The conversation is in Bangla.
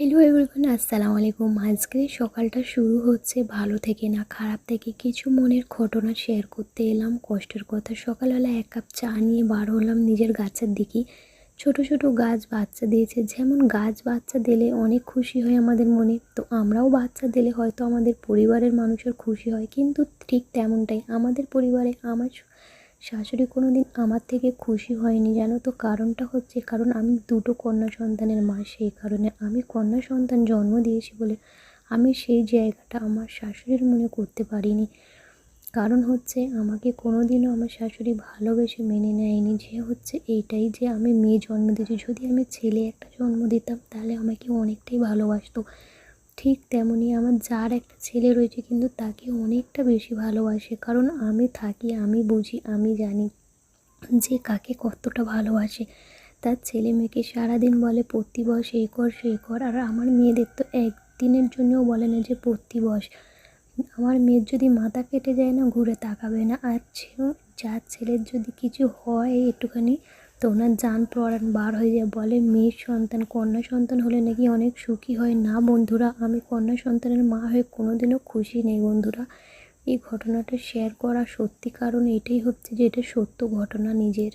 হ্যালো এভরিওয়ান আসসালামু আলাইকুম। আজকে সকালটা শুরু হচ্ছে ভালো থেকে না খারাপ থেকে। কিছু মনের ঘটনা শেয়ার করতে এলাম, কষ্টের কথা। সকালবেলা এক কাপ চা নিয়ে বার হলাম নিজের গাছের দিকে। ছোট ছোট গাছ বাচ্চা দিয়েছে। যেমন গাছ বাচ্চা দিলে অনেক খুশি হয় আমাদের মনে, তো আমরাও বাচ্চা দিলে হয়তো আমাদের পরিবারের মানুষের খুশি হয়। কিন্তু ঠিক তেমনটাই আমাদের পরিবারে আমার শাশুড়ি কোনো দিন আমার থেকে খুশি হয়নি, জানো তো? কারণটা হচ্ছে, কারণ আমি দুটো কন্যা সন্তানের মা, সেই কারণে আমি কন্যা সন্তান জন্ম দিয়েছি বলে আমি সেই জায়গাটা আমার শাশুড়ির মনে করতে পারিনি। কারণ হচ্ছে, আমাকে কোনো দিনও আমার শাশুড়ি ভালোবেসে মেনে নেয়নি। যে হচ্ছে, এইটাই যে আমি মেয়ে জন্ম দিয়েছি। যদি আমি ছেলে একটা জন্ম দিতাম, তাহলে আমাকে অনেকটাই ভালোবাসতো। ঠিক তেমনই আমার যার একটা ছেলে রয়েছে কিন্তু তাকে অনেকটা বেশি ভালোবাসে। কারণ আমি থাকি, আমি বুঝি, আমি জানি যে কাকে কতটা ভালোবাসে। তার ছেলে মেয়েকে সারাদিন বলে প্রতি বস এই কর, সেই কর। আর আমার মেয়েদের তো একদিনের জন্যও বলে না যে প্রতি বস আমার মেয়ের যদি মাথা কেটে যায় না, ঘুরে তাকাবে না। আর যার ছেলের যদি কিছু হয় একটুখানি তো ওনার যান পরাণ বার হয়ে যায়, বলে, মেয়ের সন্তান, কন্যা সন্তান হলে নাকি অনেক সুখী হয়? না বন্ধুরা, আমি কন্যা সন্তানের মা হয়ে কোনোদিনও খুশি নেই বন্ধুরা। এই ঘটনাটা শেয়ার করা সত্যি কারণ এটাই হচ্ছে যে এটা সত্য ঘটনা নিজের।